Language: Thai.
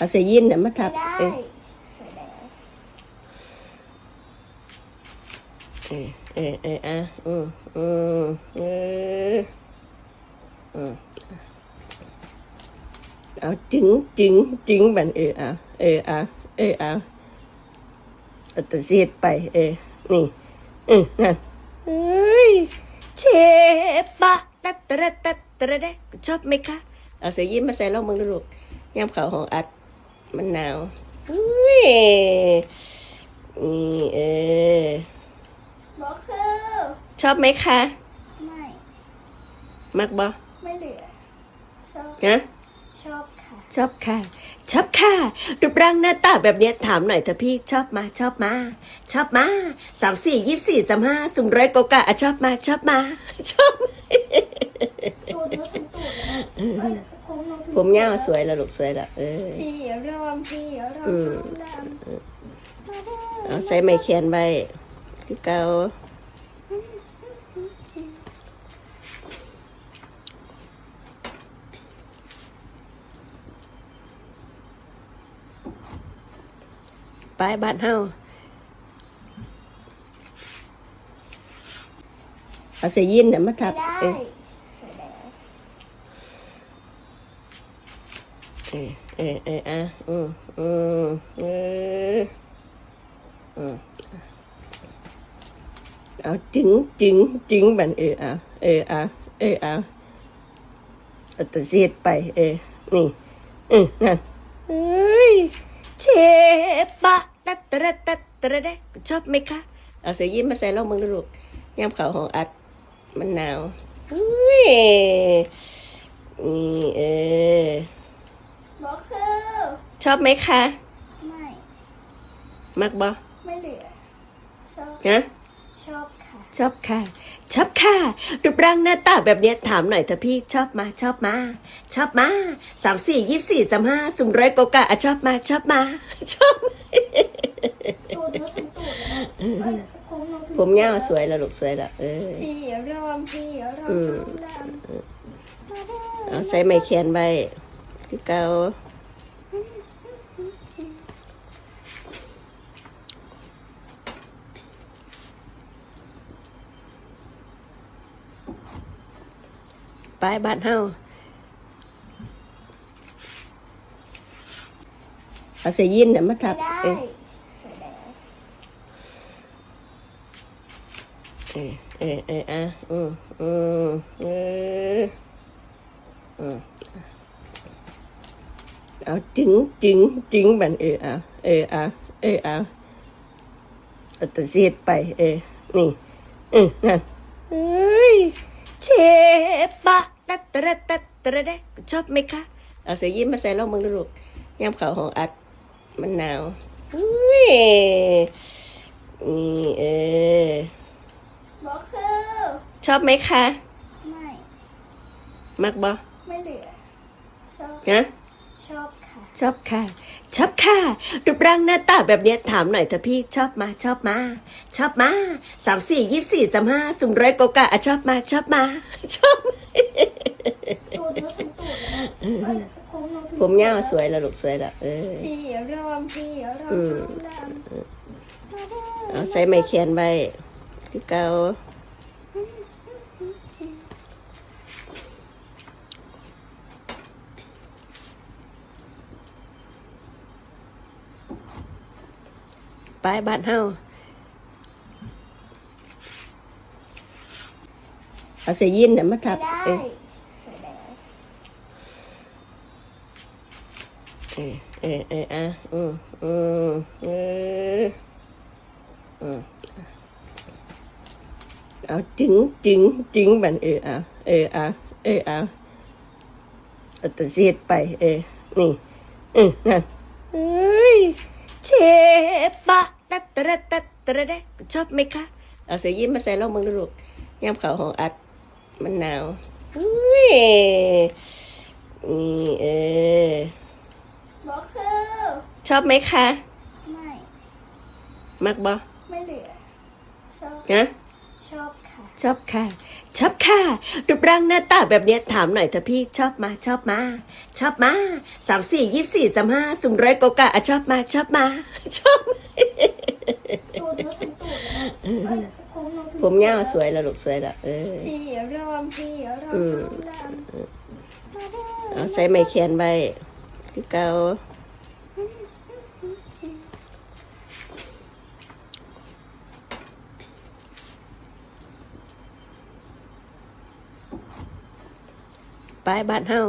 เอาเสียยินน่ะมาทัไม่บได้เออสวยแล้วเออเออเอออะอืมอืมเอออืมเอาจึงจึงจึงบันเออเอาเออเอาเออเอาเอาแตะเสียดไป เออ นี่อืมนั่นเอ้ยเชปะตัดตะระตัดตะระเดะชอบไหมคะ เอาเสียยิ้มมาใส่ลองมึงดูลูกยามเขาของอัด มันหนาวอุ้ยนี่เออบอกคือชอบไหมคะ ไม่มักบอไม่เหลือ ชอบนะชอบค่ะ ชอบค่ะ ชอบค่ะรูปร่างหน้าตาแบบเนี้ยถามหน่อยเถอะพี่ชอบมาชอบมาชอบมาสามสี่ยี่สี่สามห้าสุ่มร้อยโกกะอะชอบมาชอบมาชอบมา ตูดนู้นถึงตูดแล้วเอ้ย ผมลงถึงผมยาวสวยแล้วลูกสวยแล้วเออพี่รอมพี่รอมอืมรอมมาได้เอาใส่ไม้แขนไว้คือเกาไปบ้านเฮาเอาเสียยินน่ะมาทัไม่บได้เออ สวยแล้ว เออเออเอออะอืมอืมเอออืมเอาจึงจึงจึงบันเออเอาเออเอาเออเอาเอาแตะเสียดไป เออนี่อืมนั่นเอ้ยเชปะตัดตระตัดตระเดะชอบไหมคะ เอาเสียยิ้มมาใส่ลองมึงดูลูกยามเขาของอัดมันหนาวอุ้ยนี่เออ ชอบไหมคะ ไม่มักบอไม่เหลือ ชอบนะชอบค่ะ ชอบค่ะ ชอบค่ะ รูปร่างหน้าตาแบบเนี้ยถามหน่อยเถอะพี่ชอบมา ชอบมา ชอบมาสามสี่ยี่สี่สามห้าสุ่มร้อยโกกะอะชอบมาชอบมา ชอบมาตูดนู้นถึงตูดแล้วเอ้ยผมลงถึงผมยาวสวยแล้วลูกสวยแล้วเออ พี่รอมพี่รออืมมรอมมาได้เอาใส่ไม้แขนไว้คือเกา ไปบ้านเฮาเอาเสียยินน่ะมาทับไม่ได้เออสวยแล้วเออเออเอออะอืมอืมเอออืมเอาจึงจึงจึงบันเออเอาเออเอาเออเอาเอาแตะเสียดไป เออนี่อืมนั่นเอ้ย เชปะตัตระตัตระเดะชอบไหมคะ เอาเสียยิ้มมาใส่ลองมึงดูลูกยามเขาของอัดมันหนาวอุ้ยนี่เออบอกคือชอบไหมคะ ไม่ มักบอไม่เหลือ ชอบนะ ชอบค่ะ ชอบค่ะ ชอบค่ะรูปร่างหน้าตาแบบเนี้ยถามหน่อยเถอะพี่ชอบมาชอบมา ชอบมาสามสี่ยี่สี่สามห้าสุ่มร้อยโกกะอะชอบมาชอบมา ชอบมาตูดนู้นถึงตูดแล้วเอ้ยผมลงถึงผมยาวสวยแล้วลูกสวยแล้วเออ พี่รอมพี่รอมอืม รอมมาได้เอาใส่ไม้แขนไว้คือเกา ไปบ้านเฮาเอาเสียยินน่ะมาทัไม่บได้เออสวยแล้วเออเออเอออะอืมอืมเอออืมเอาจึงจึงจึงบันเออเอาเออเอาเออเอาเอาแตะเสียดไป เออนี่อืมนั่นเอ้ย เชปะตัดตะระตัดตะระเดะชอบไหมคะ เอาเสียยิ้มมาใส่ลองมึงดูลูกยามเขาของอัดมันหนาวอุ้ยนี่เออบอกคือชอบไหมคะ ไม่ มักบอไม่เหลือ ชอบนะ ชอบค่ะชชอบค่ะ ชอบค่ะ รูปร่างหน้าตาแบบเนี้ยถามหน่อยเถอะพี่ชอบมาชอบมา ชอบมาสามสี่ยี่สี่สามห้าสูงร้อยกว่าๆอะชอบมาชอบมาชอบมาตูดหนูถึงตูดแล้วเอ้ยผมหนูถึงผมยาวสวยแล้วลูกสวยแล้วเออพี่รอมพี่รอมอืมรอมมาเด้อเอาใส่ไม้แขนไว้คือเก่า ไปบ้านเฮา